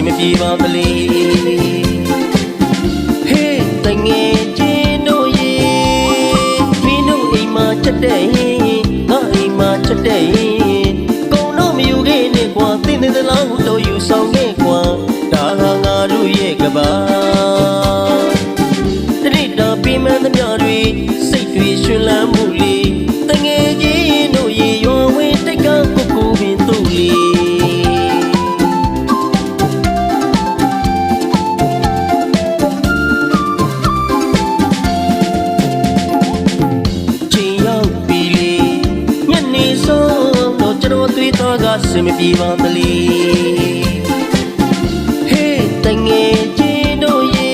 င်မပြေပါမလေးဟေးတငယ်ချင်းတို့ရေမင်းတို့အိမ်မှာချက်တဲ့ရင်ငါအိမ်မှာချက်တဲ့ရင်ကုံတော့မယူခဲ့နဲ့ကွာသိနေသလားတော့ယူဆောင်ခဲ့ကွာဒါဟာငါတို့ရဲ့ကဘာတရိတာပြင်းမှန်းသမျှတွေစိတ်တွေရှင်လန်းမှုလေး တော်သွေးသားကစင်မပြေပါမလေးဟေးတငယ်ချင်းတို့ရေ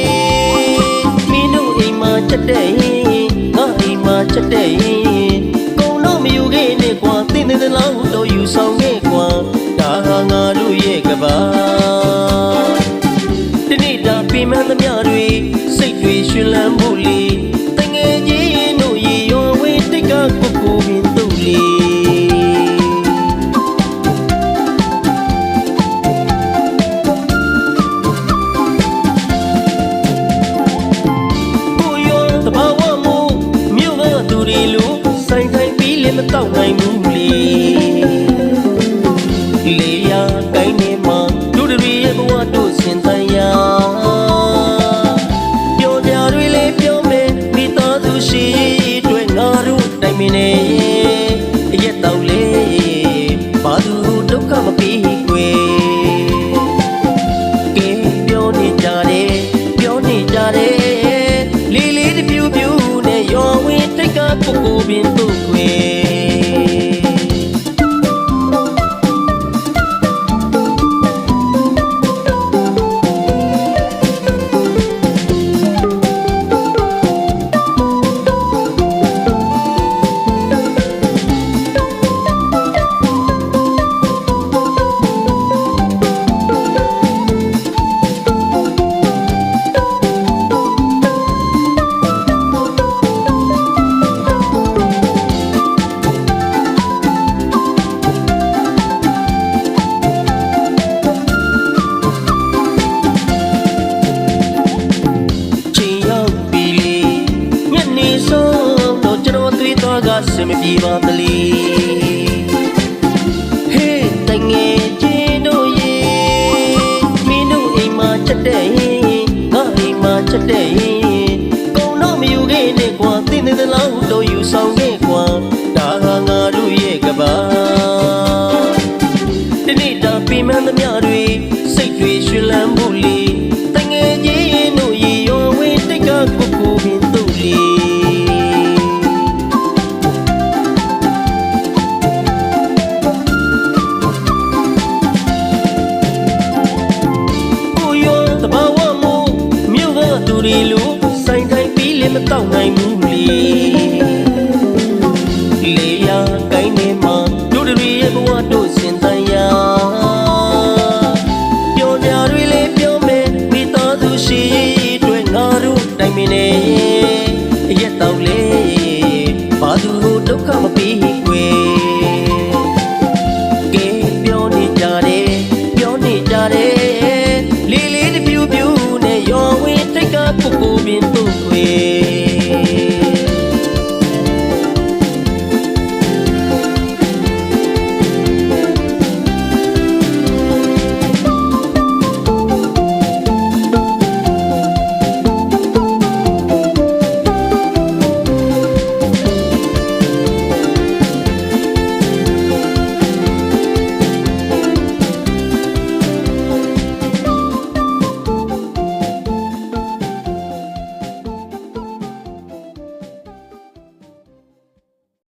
မင်းတို့အိမ်မှာချက်တဲ့ရင်ငါအိမ်မှာချက်တဲ့ရင်ကုံတော့မယူခဲ့နဲ့ကွာသိနေသလားတော့ယူဆောင်ခဲ့ကွာဒါဟာငါတို့ရဲ့ကဘာဒီနေ့တာပြင်မှန်းသမျှတွေစိတ်တွေရှင်လန်းဖို့လေတငယ်ချင်းတို့ရေရောဝေးတိတ်ကကိုကိုပင်တို့ ပြီးလည်းမတော့နိုင်ဘူးလေလေ သားကစင်မပြေပါမလေးဟေးတငယ်ချင်းတို့ရေမင်းတို့အိမ်မှာချက်တဲ့ရင်ငါအိမ်မှာချက်တဲ့ရင်ကုံတော့မယူခဲ့နဲ့ကွာသိနေသလားတော့ယူဆောင် ကသူတွေလိုဆိုင်တိုင်းပြီးလည်းမတော့နိုင်ဘူးလေ